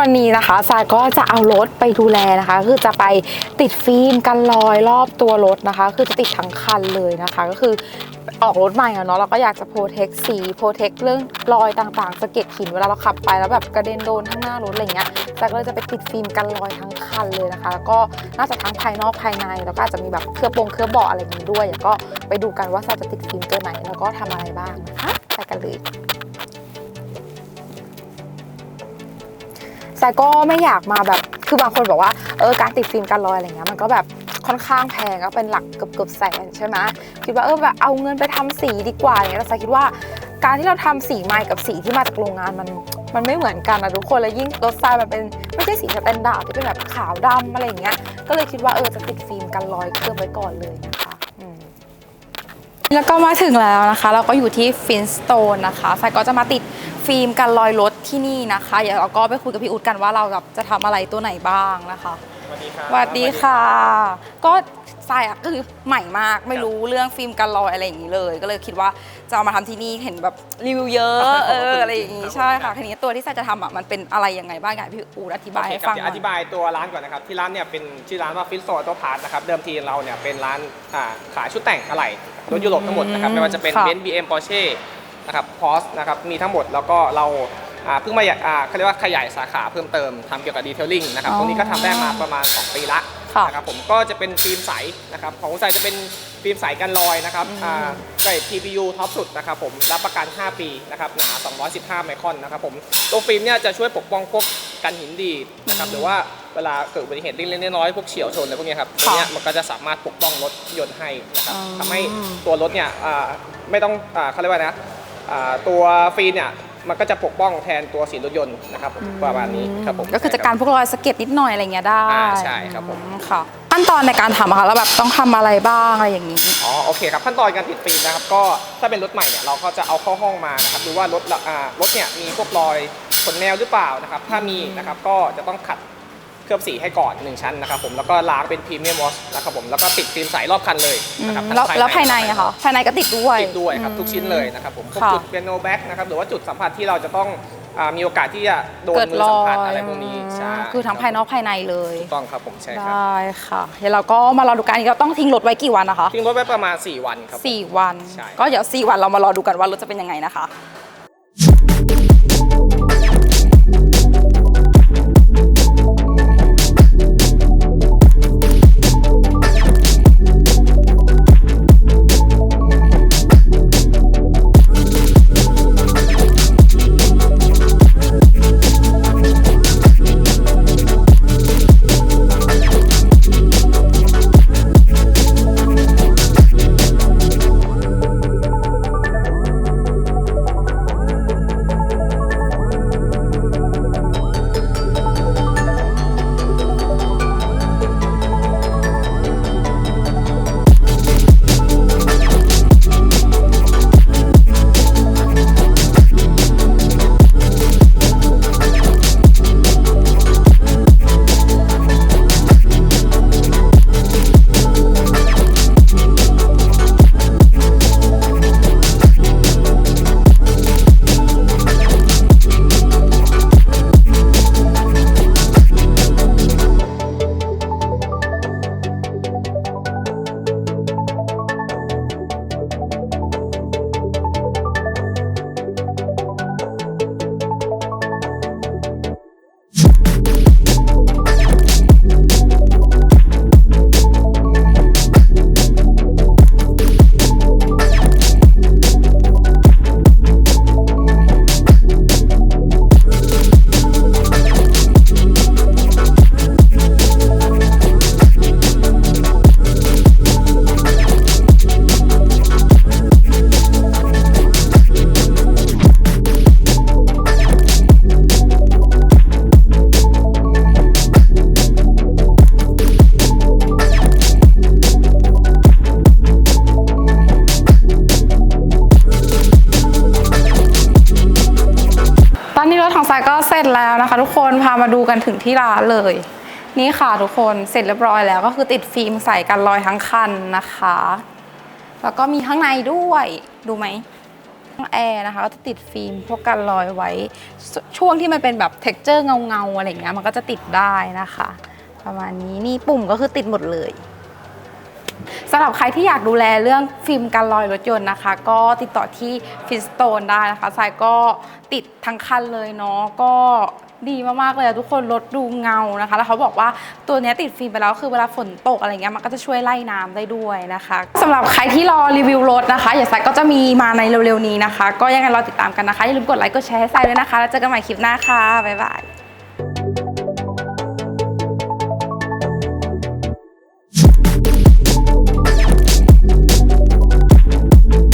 วันนี้นะคะสายก็จะเอารถไปดูแลนะคะ คือจะไปติดฟิล์มกันรอยรอบตัวรถนะคะ คือจะติดทั้งคันเลยนะคะ ก็คือออกรถใหม่อะเนาะเราก็อยากจะโปรเทคสีโปรเทคเรื่องรอยต่างๆสะเก็ดหินเวลาเราขับไปแล้วแบบกระเด็นโดนข้างหน้ารถอะไรเงี้ยสายก็เลยจะไปติดฟิล์มกันรอยทั้งคันเลยนะคะ แล้วก็น่าจะทั้งภายนอกภายในแล้วก็อาจจะมีแบบเคลือบปงเคลือบเบาะอะไรอย่างนี้ด้วยก็ไปดูกันว่าสายจะติดฟิล์มตัวไหนแล้วก็ทำอะไรบ้างนะคะไปกันเลย แต่ก็ไม่อยากมาแบบคือบางคนบอกว่าเออการติดฟิล์มการลอยอะไรเงี้ยมันก็แบบค่อนข้างแพงก็เป็นหลักเกือบเกือบแสนใช่ไหมคิดว่าเออแบบเอาเงินไปทำสีดีกว่าอย่างเงี้ยแต่สาคิดว่าการที่เราทำสีใหม่กับสีที่มาจากโรงงานมันมันไม่เหมือนกันนะทุกคนแล้วยิ่งรถทรายมันเป็นไม่ใช่สีสแตนดาร์ดที่เป็นแบบขาวดำอะไรอย่างเงี้ยก็เลยคิดว่าเออจะติดฟิล์มกันรอยเคลือบไว้ก่อนเลยนะคะ แล้วก็มาถึงแล้วนะคะ เราก็อยู่ที่ฟินสโตนนะคะสายก็จะมาติดฟิล์มกันรอยรถที่นี่นะคะ เดี๋ยวเราก็ไปคุยกับพี่อุดกันว่าเราแบบจะทำอะไรตัวไหนบ้างนะคะ วัสดีครับสวัสดีค่ะ ก็ทรายอะก็คือใหม่มากไม่รู้เรื่องฟิล์มกันรอยอะไรอย่างนี้เลย ก็เลยคิดว่าจะเอามาทำที่นี่เห็นแบบรีวิวเยอะเอออะไรอย่างนี้ใช่ค่ะทีนี้ตัวที่ทรายจะทำอะมันเป็นอะไรยังไงบ้างอยากให้พี่อูดอธิบายโอเคให้ครับฟังหเดี๋ยวน่ออย ธิบายตัวร้านก่อนนะครับ ที่ร้านเนี่ยเป็นชื่อร้านว่าฟิสโซออโตพาร์ทนะครับ เดิมทีเราเนี่ยเป็นร้านอ่าขายชุดแต่งอะไหล่รถยุโรปทั้งหมดนะครับ อืมไม่ว่าจะเป็นค่ะ เบนซ์บีเอ็มปอร์เช่นะครับพอสนะครับ มีทั้งหมดแล้วก็เราอ่า เพิ่งมาอ่าเขาเรียกว่าขยายสาขาเพิ่มเติมทำเกี่ยวกับดีเทลลิ่งนะครับอ๋อตรงนี้ก็ทำได้มาประมาณ 2 ปีละค่ะนะครับผมก็จะเป็นฟิล์มใสนะครับของใสจะเป็นฟิล์มใสกันรอยนะครับอืม อ่าใส่ TPU ท็อปสุดนะครับผมรับประกัน 5 ปีนะครับหนา 215 ไมครอนนะครับผมตัวฟิล์มเนี่ยจะช่วยปกป้องพวกกันหินดีดนะครับหรือว่าเวลาเกิดอุบัติเหตุเล็กๆน้อยๆพวกเฉียวชนอะไรพวกเนี้ยครับตัวเนี้ยมันก็จะสามารถปกป้องรถยนต์ให้นะครับอ๋อทำให้ตัวรถเนี่ยอ่าไม่ต้องอ่าเขาเรียกว่านะอ่าตัวฟิล์มเนี่ย มันก็จะปกป้องแทนตัวสีรถยนต์นะครับผมประมาณนี้ครับผมก็คือจะการพวกรอยสะเก็ดนิดหน่อยอะไรเงี้ยได้อ่าใช่ครับผม อืค่ะขั้นตอนในการทำอะค่ะแล้วแบบต้องทำอะไรบ้างอะไรอย่างนี้ อ๋อโอเคครับขั้นตอนการติดฟิล์มนะครับก็ถ้าเป็นรถใหม่เนี่ยเราก็จะเอาเข้าห้องมานะครับดูว่ารถเราอ่ารถเนี่ยมีพวกรอยขนแมวหรือเปล่านะครับถ้ามีนะครับก็จะต้องขัดเค ลือบสีให้ก่อน 1 ชั้นนะครับผมแล้วก็ล้างเป็นพรีเมียมวอชนะครับผมแล้วก็ติดฟิล์มใสรอบคันเลยนะครับแล้วแล้วภายในอะคะภายในก็ติดด้วยติดด้วยครับทุกชิ้นเลยนะครับผมพวกค่ะจุดเปียโนแบ็กนะครับหรือว่าจุดสัมผัสที่เราจะต้องอ่ามีโอกาสที่จะโดนเกิดมือรสัมอผัสยอะไรพวกนี้ใช่คือทั้งภายนอกภายในเลยถูกต้องครับผมใช่ครับได้ค่ะเดี๋ยวเราก็มารอดูกันอันนี้เราต้องทิ้งรถไว้กี่วันนะคะทิ้งรถไว้ประมาณ 4 วันครับสี่วันใช่ก็เดี๋ยวสี่วันเรามารอดูกันว่ารถจะเป็นยังไงนะคะ แล้วนะคะ ทุกคนพามาดูกันถึงที่ร้านเลย นี่ค่ะทุกคนเสร็จเรียบร้อยแล้วก็คือติดฟิล์มใส่กันรอยทั้งคันนะคะ แล้วก็มีข้างในด้วยดูไหมแอร์นะคะก็จะติดฟิล์มพวกกันรอยไว้ ช่วงที่มันเป็นแบบเท็กเจอร์เงาเงาๆอะไรเงี้ยมันก็จะติดได้นะคะ ประมาณนี้นี่ปุ่มก็คือติดหมดเลย สำหรับใครที่อยากดูแลเรื่องฟิล์มกันรอยรถยนต์นะคะ ก็ติดต่อที่ฟิสโตนได้นะคะสายก็ติดทั้งคันเลยเนาะก็ดีมากๆเลยอะทุกคนรถดูเงานะคะ แล้วเขาบอกว่าตัวนี้ติดฟิล์มไปแล้วคือเวลาฝนตกอะไรเงี้ยมันก็จะช่วยไล่น้ำได้ด้วยนะคะสำหรับใครที่รอรีวิวรถนะคะอย่าสายก็จะมีมาในเร็วๆนี้นะคะ ก็ยังไงรอติดตามกันนะคะอย่าลืมกดไลค์กดแชร์ให้สายด้วยนะคะแล้วเจอกันใหม่คลิปหน้าค่ะบ๊ายบาย